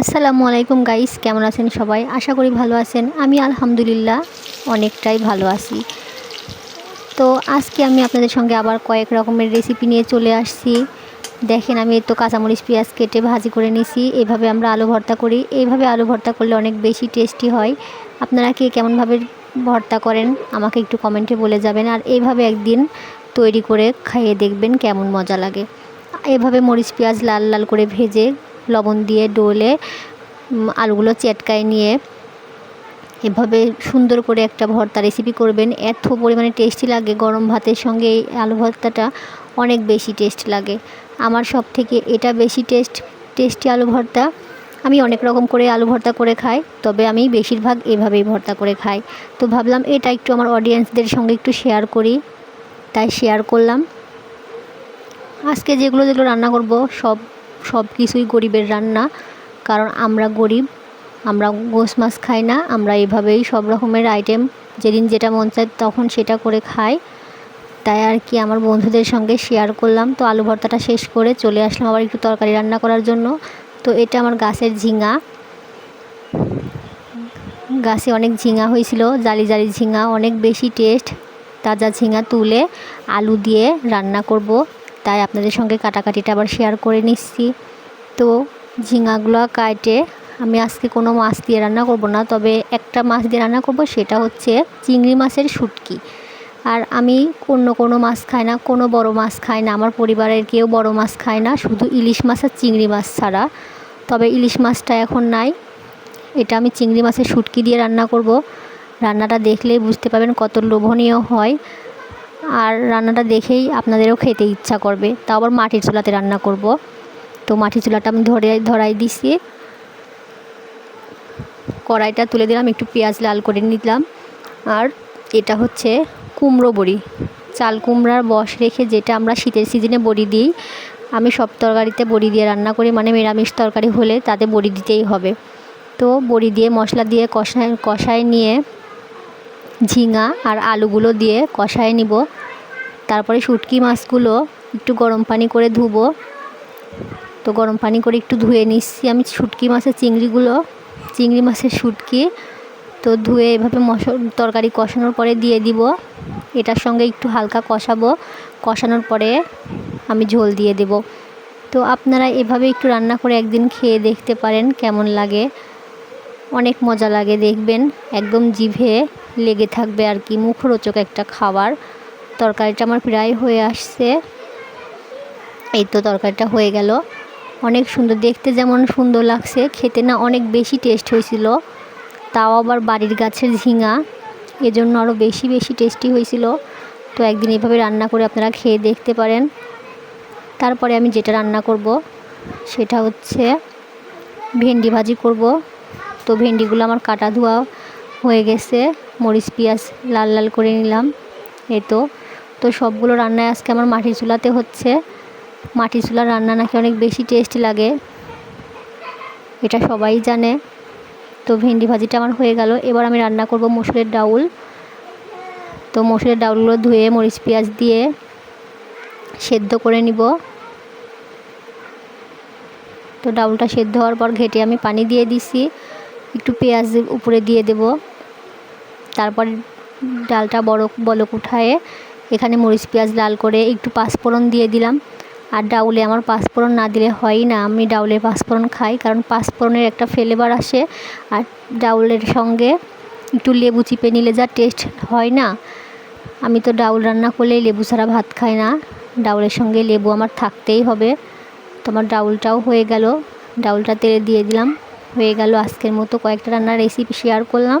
আসসালামু আলাইকুম গাইস, কেমন আছেন সবাই? আশা করি ভালো আছেন। আমি আলহামদুলিল্লাহ অনেকটাই ভালো আছি। তো আজকে আমি আপনাদের সঙ্গে আবার কয়েক রকমের রেসিপি নিয়ে চলে আসছি। দেখেন, আমি তো কাঁচামরিচ, পেঁয়াজ কেটে ভাজি করে নিছি। এভাবে আমরা আলু ভর্তা করি। এইভাবে আলু ভর্তা করলে অনেক বেশি টেস্টি হয়। আপনারা কে কেমনভাবে ভর্তা করেন, আমাকে একটু কমেন্টে বলে যাবেন। আর এইভাবে একদিন তৈরি করে খাইয়ে দেখবেন কেমন মজা লাগে। এভাবে মরিচ, পেঁয়াজ লাল লাল করে ভেজে লবণ দিয়ে ডোলে আলুগুলো চেটকায় নিয়ে এভাবে সুন্দর করে একটা ভর্তা রেসিপি করবেন। এত পরিমাণে টেস্টি লাগে গরম ভাতের সঙ্গে এই আলু ভর্তাটা, অনেক বেশি টেস্ট লাগে। আমার সব থেকে এটা বেশি টেস্ট টেস্টি আলু ভর্তা। আমি অনেক রকম করে আলু ভর্তা করে খাই, তবে আমি বেশিরভাগ এভাবেই ভর্তা করে খাই। তো ভাবলাম এটা একটু আমার অডিয়েন্সদের সঙ্গে একটু শেয়ার করি, তাই শেয়ার করলাম। আজকে যেগুলো যেগুলো রান্না করব, সব সব কিছুই গরিবের রান্না। কারণ আমরা গরিব, আমরা গোস মাছ খাই না, আমরা এভাবেই সব রকমের আইটেম যেদিন যেটা মন চায় তখন সেটা করে খাই। তাই আর কি আমার বন্ধুদের সঙ্গে শেয়ার করলাম। তো আলু ভর্তাটা শেষ করে চলে আসলাম আবার একটু তরকারি রান্না করার জন্য। তো এটা আমার গাছের ঝিঙা। গাছে অনেক ঝিঙা হয়েছিল, জালি জালি ঝিঙা, অনেক বেশি টেস্ট তাজা ঝিঙা তুলে আলু দিয়ে রান্না করব। তাই আপনাদের সঙ্গে কাটাকাটিটা আবার শেয়ার করে নিচ্ছি। তো ঝিঙাগুলো কাটে। আমি আজকে কোনো মাছ দিয়ে রান্না করব না, তবে একটা মাছ দিয়ে রান্না করব, সেটা হচ্ছে চিংড়ি মাছের শুটকি। আর আমি অন্য কোনো মাছ খাই না, কোনো বড় মাছ খাই না, আমার পরিবারের কেউ বড় মাছ খায় না, শুধু ইলিশ মাছ আর চিংড়ি মাছ ছাড়া। তবে ইলিশ মাছটা এখন নাই। এটা আমি চিংড়ি মাছের শুটকি দিয়ে রান্না করব। রান্নাটা দেখলেই বুঝতে পারবেন কত লোভনীয় হয়। আর রান্নাটা দেখেই আপনাদেরও খেতে ইচ্ছা করবে। তাও আবার মাটির চুলাতে রান্না করব। তো মাটির চুলাটা আমি ধরে, ধরাই দিছি। কড়াইটা তুলে দিলাম, একটু পেঁয়াজ লাল করে নিলাম। আর এটা হচ্ছে কুমড়ো বড়ি। চাল কুমড়ার বস রেখে যেটা আমরা শীতের সিজনে বড়ি দিই, আমি সব তরকারিতে বড়ি দিয়ে রান্না করি মানে নিরামিষ তরকারি হলে তাতে বড়ি দিতেই হবে। তো বড়ি দিয়ে মশলা দিয়ে কষায় কষায় নিয়ে ঝিঙা আর আলুগুলো দিয়ে কষায় নিব। তারপরে শুটকি মাছগুলো একটু গরম পানি করে ধুবো। তো গরম পানি করে একটু ধুয়ে নিচ্ছি আমি শুটকি মাছের চিংড়িগুলো। চিংড়ি মাছের শুটকি তো ধুয়ে এভাবে মশ তরকারি কষানোর পরে দিয়ে দিব। এটার সঙ্গে একটু হালকা কষাবো। কষানোর পরে আমি ঝোল দিয়ে দেব। তো আপনারা এভাবে একটু রান্না করে একদিন খেয়ে দেখতে পারেন কেমন লাগে। অনেক মজা লাগে দেখবেন। একদম জিভে লেগে থাকবে আর কি। মুখরোচক একটা খাবার। তরকারিটা আমার প্রায় হয়ে আসছে। এই তো তরকারিটা হয়ে গেল। অনেক সুন্দর, দেখতে যেমন সুন্দর লাগছে। খেতে না অনেক বেশি টেস্ট হয়েছিল। তাও আবার বাড়ির গাছের ঝিঙা। এজন্য আরও বেশি বেশি টেস্টি হয়েছিল। তো একদিন এভাবে রান্না করে আপনারা খেয়ে দেখতে পারেন। তারপরে আমি যেটা রান্না করব, সেটা হচ্ছে ভেন্ডি ভাজি করব। তো ভেন্ডিগুলো আমার কাটা ধোয়া হয়ে গেছে। মরিচ, পেঁয়াজ লাল লাল করে নিলাম। এই তো। তো সবগুলো রান্নায় আজকে আমার মাটি চুলাতে হচ্ছে। মাটি চুলার রান্না নাকি অনেক বেশি টেস্টি লাগে। এটা সবাই জানে। তো ভেন্ডি ভাজিটা আমার হয়ে গেল। এবার আমি রান্না করব মসুরের ডাউল। তো মসুরের ডাউলগুলো ধুয়ে, মরিচ, পেঁয়াজ দিয়ে সেদ্ধ করে নিব। তো ডাউলটা সেদ্ধ হওয়ার পর ঘেটে আমি পানি দিয়ে দিছি। একটু পেঁয়াজ উপরে দিয়ে দেব। তারপর ডালটা বড় বলক উঠায়ে এখানে মরিচ পেঁয়াজ লাল করে একটু পাঁচফোড়ন দিয়ে দিলাম। আর ডাউলে আমার পাঁচফোড়ন না দিলে হয়ই না, আমি ডাউলে পাঁচফোড়ন খাই, কারণ পাঁচফোড়নের একটা ফ্লেভার আসে। আর ডাউলের সঙ্গে একটু লেবু চিপে নিলে যা টেস্ট হয় না। আমি তো ডাউল রান্না করলে লেবু ছাড়া ভাত খাই না। ডাউলের সঙ্গে লেবু আমার থাকতেই হবে। তোমার ডাউলটাও হয়ে গেল। ডাউলটা তেলে দিয়ে দিলাম। হয়ে গেল আজকের মতো কয়েকটা রান্নার রেসিপি শেয়ার করলাম।